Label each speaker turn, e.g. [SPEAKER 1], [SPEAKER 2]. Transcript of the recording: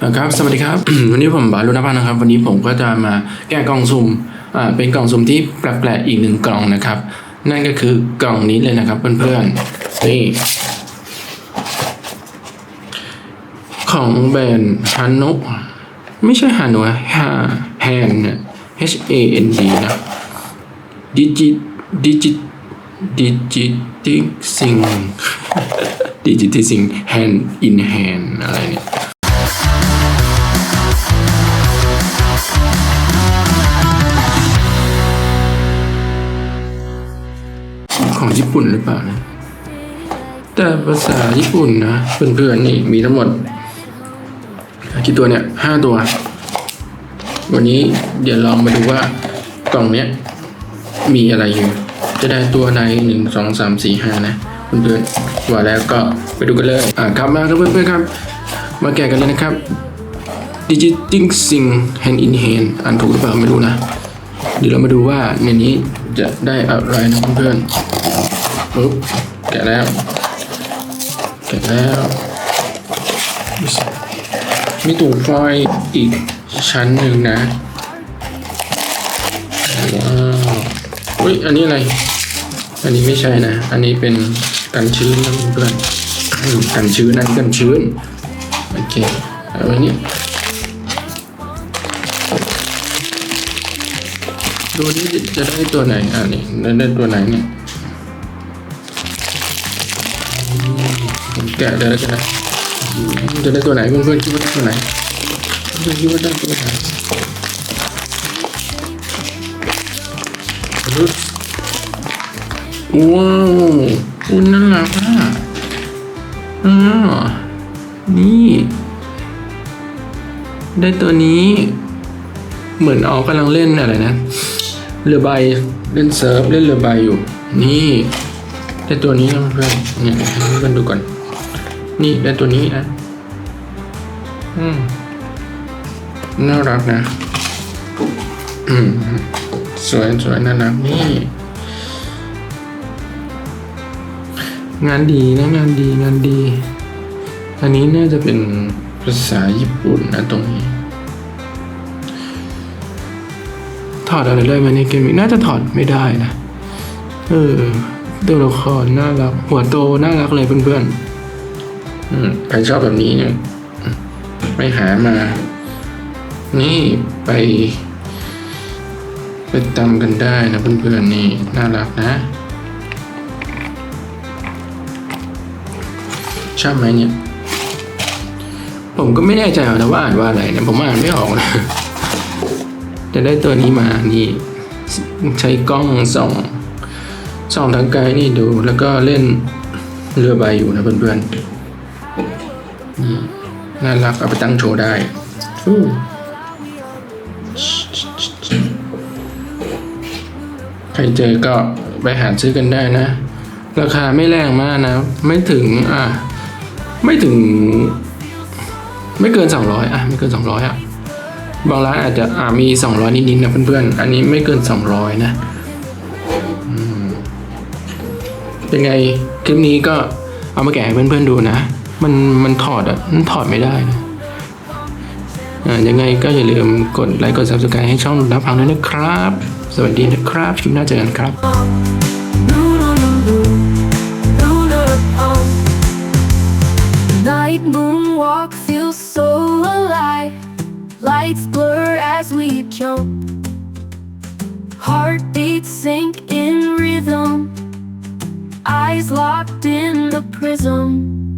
[SPEAKER 1] ครับสวัสดีครับ วันนี้ผมบาลุนพันธ์นะครับ วันนี้ผมก็จะมาแก้กล่องสุ่มอ่าเป็นกล่องสุ่มที่แปลกๆอีกหนึ่งกล่องนะครับ นั่นก็คือกล่องนี้เลยนะครับ เพื่อนๆนี่ของแบรนด์ฮานุไม่ใช่ฮานุฮาแฮนเน H A N D นะดิจิดิจิดิจิติซิงดิจิติซิงแฮนอินแฮนอะไรเนี่ย ญี่ปุ่นหรือเปล่านะ แต่ภาษาญี่ปุ่นนะเพื่อนๆนี่มีทั้งหมดกี่ตัวเนี่ยห้าตัว วันนี้เดี๋ยวลองมาดูว่ากล่องเนี้ยมีอะไรอยู่ จะได้ตัวในหนึ่งสองสามสี่ห้านะเพื่อนๆว่าแล้วก็ไปดูกันเลยอ่าครับมาครับเพื่อนๆครับ มาแกะกันเลยนะครับ Digiting Sing Hand in Hand อ่านถูกหรือเปล่าไม่รู้นะ เดี๋ยวเรามาดูว่าในนี้จะได้อะไรนะเพื่อน ปุ๊บแกะแล้วแกะแล้วมีตู้ฟอยอีกชั้นหนึ่งนะว้าวอุ้ยอันนี้อะไร อันนี้ไม่ใช่นะ อันนี้เป็นกันชื้นนะเพื่อนกันชื้นนั่นกันชื้นโอเคเอาไว้นี่ดูนี่จะได้ตัวไหนอ่านี่ได้ตัวไหนเนี่ย แกะเลยแล้วกันนะจะได้ตัวไหนเพื่อนๆคิดว่าได้ตัวไหนเพื่อนๆคิดว่าได้ตัวไหนว้าวอุ้ยน่ารักอะอ๋อนี่ ได้ตัวนี้ เหมือนออกกำลังเล่นอะไรนะเรือใบเล่นเซิร์ฟเล่นเรือใบอยู่ นี่ได้ตัวนี้นะเพื่อนเนี่ยเพื่อนดูก่อน นี่ได้ตัวนี้นะ อืม น่ารักนะ อืม สวยสวยน่ารักนี่ งานดีนะงานดีงานดี อันนี้น่าจะเป็นภาษาญี่ปุ่นนะตรงนี้ ถอดอะไรได้ไหมในเกมนี้น่าจะถอดไม่ได้นะ เออตัวละครน่ารัก หัวโตน่ารักเลยเพื่อนๆ อืมใครชอบแบบนี้เนี่ยไปหามา นี่ไปไปตำกันได้นะเพื่อนๆนี่น่ารักนะชอบไหมเนี่ย ผมก็ไม่แน่ใจนะว่าอ่านว่าอะไรนะผมอ่านไม่ออกนะจะได้ตัวนี้มานี่ ใช้กล้องส่องส่องทางไกลนี่ดู แล้วก็เล่นเรือใบอยู่นะเพื่อนๆ น่ารักเอาไปตั้งโชว์ได้ใครเจอก็ไปหาซื้อกันได้นะ ราคาไม่แรงมากนะ ไม่ถึงอะไม่ถึง ไม่เกินสองร้อยอะไม่เกินสองร้อยอะบางร้านอาจจะอ่ามี 200 นิดๆนะเพื่อนๆ อันนี้ไม่เกิน 200 นะอืมเป็นไงคลิปนี้ก็เอามาแกะให้เพื่อนๆดูนะ มันมันถอดอะมันถอดไม่ได้นะอ่ายังไงก็อย่าลืมกดไลค์กด subscribe ให้ช่องรับฟังด้วยนะครับ สวัสดีนะครับคลิปหน้าเจอกันครับ
[SPEAKER 2] Night moonwalk feels so alive. Lights blur as we jump. Heartbeats sync in rhythm. Eyes locked in the prism.